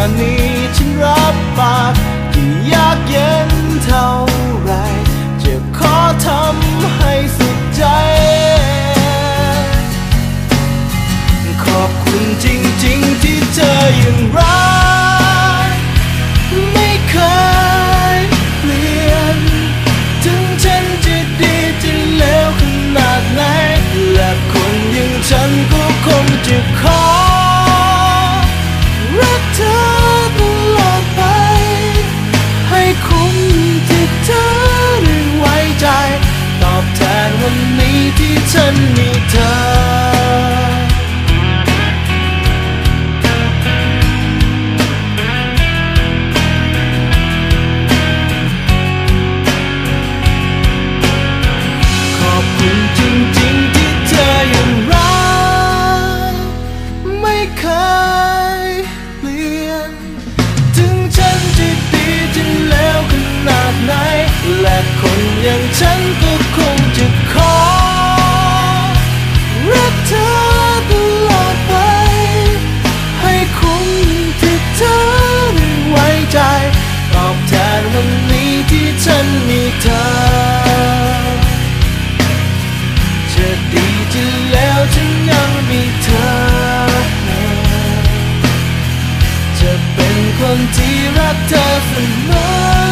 I need. จะแล้วจะยังมีเธอ จะเป็นคนที่รักเธอเสมอ